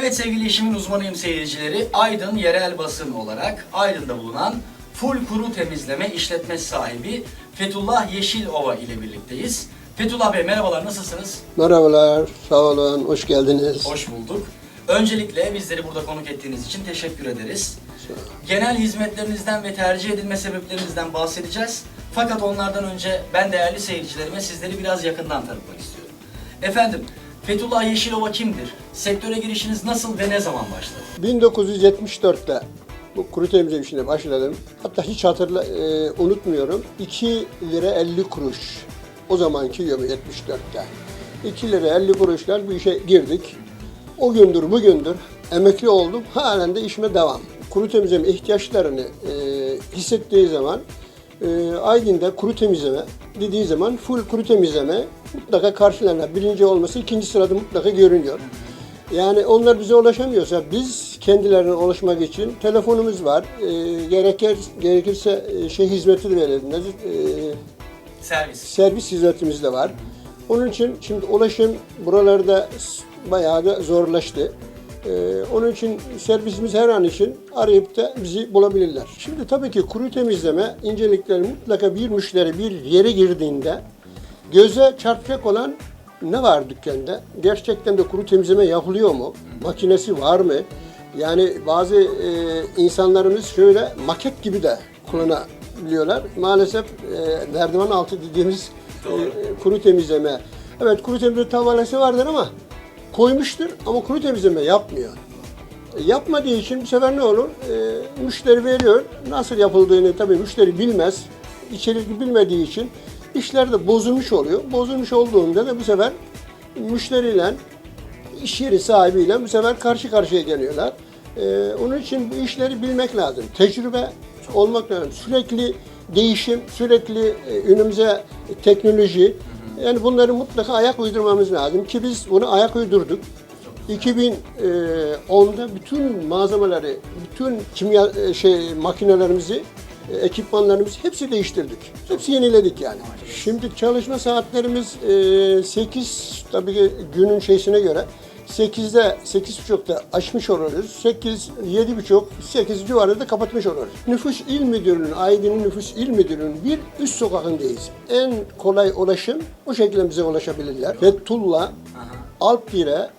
Evet sevgili işimin uzmanıyım seyircileri. Aydın yerel basın olarak Aydın'da bulunan Full Kuru Temizleme işletmesi sahibi Fethullah Yeşilova ile birlikteyiz. Fethullah Bey merhabalar nasılsınız? Merhabalar, sağ olun, hoş geldiniz. Hoş bulduk. Öncelikle bizleri burada konuk ettiğiniz için teşekkür ederiz. Genel hizmetlerinizden ve tercih edilme sebeplerinizden bahsedeceğiz. Fakat onlardan önce ben değerli seyircilerime sizleri biraz yakından tanıtmak istiyorum. Efendim, Fethullah Yeşilova kimdir? Sektöre girişiniz nasıl ve ne zaman başladı? 1974'te bu kuru temizlik işine başladım. Hatta hiç hatırla, e, unutmuyorum. 2 lira 50 kuruş. O zamanki yıl 74'te. 2 lira 50 kuruşlar bu işe girdik. O gündür bugündür emekli oldum. Halen de işime devam. Kuru temizleme ihtiyaçlarını e, hissettiği zaman e, Aydın'da kuru temizleme dediği zaman full kuru temizleme mutlaka karşılarına birinci olması ikinci sırada mutlaka görünüyor. Yani onlar bize ulaşamıyorsa biz kendilerine ulaşmak için telefonumuz var. E, gerekir, gerekirse e, şey hizmeti de verelim. Nedir? E, Servis. servis hizmetimiz de var. Onun için şimdi ulaşım buralarda bayağı da zorlaştı. Ee, onun için servisimiz her an için arayıp da bizi bulabilirler. Şimdi tabii ki kuru temizleme incelikleri mutlaka bir müşteri bir yere girdiğinde göze çarpacak olan ne var dükkanda? Gerçekten de kuru temizleme yapılıyor mu? Makinesi var mı? Yani bazı e, insanlarımız şöyle maket gibi de kullanabiliyorlar. Maalesef e, merdiven altı dediğimiz e, kuru temizleme. Evet kuru temizleme tavanesi vardır ama koymuştur ama kuru temizleme yapmıyor. E, Yapmadığı için bu sefer ne olur? E, müşteri veriyor. Nasıl yapıldığını tabii müşteri bilmez. İçerik bilmediği için işler de bozulmuş oluyor. Bozulmuş olduğunda da bu sefer müşteriyle iş yeri sahibiyle bu sefer karşı karşıya geliyorlar. E, onun için bu işleri bilmek lazım. Tecrübe olmak lazım. Sürekli değişim, sürekli e, önümüze teknoloji. Yani bunları mutlaka ayak uydurmamız lazım ki biz bunu ayak uydurduk. 2010'da bütün malzemeleri, bütün kimya e, şey makinelerimizi, e, ekipmanlarımızı hepsi değiştirdik. Hepsi yeniledik yani. Şimdi çalışma saatlerimiz 8 tabii ki günün şeysine göre 8'de 8.30'da açmış oluruz. 8 7.30 8 civarında kapatmış oluruz. Nüfus İl Müdürlüğü'nün, Aydın'ın Nüfus İl Müdürlüğü'nün bir üst sokakındayız. En kolay ulaşım bu şekilde bize ulaşabilirler. Fethullah alt dire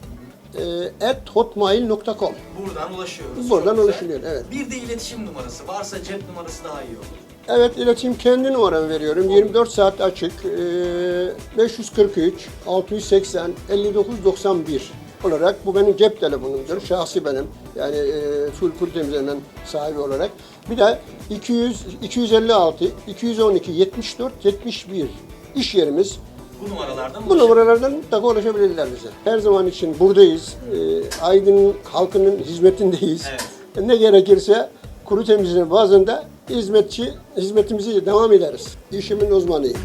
e, at hotmail.com Buradan ulaşıyoruz. Buradan Çok güzel. ulaşılıyor, evet. Bir de iletişim numarası varsa cep numarası daha iyi olur. Evet iletişim kendi numaramı veriyorum. 24 saat açık. Ee, 543 680 59 91 olarak bu benim cep telefonumdur. Şahsi benim. Yani e, full kuru temizlenen sahibi olarak. Bir de 200 256 212 74 71 iş yerimiz. Bu numaralardan Bu ulaşın. numaralardan mutlaka ulaşabilirler bize. Her zaman için buradayız. Ee, Aydın'ın halkının hizmetindeyiz. Evet. Ne gerekirse kuru temizliğine bazen de hizmetçi hizmetimizi devam ederiz. İşimin uzmanıyım.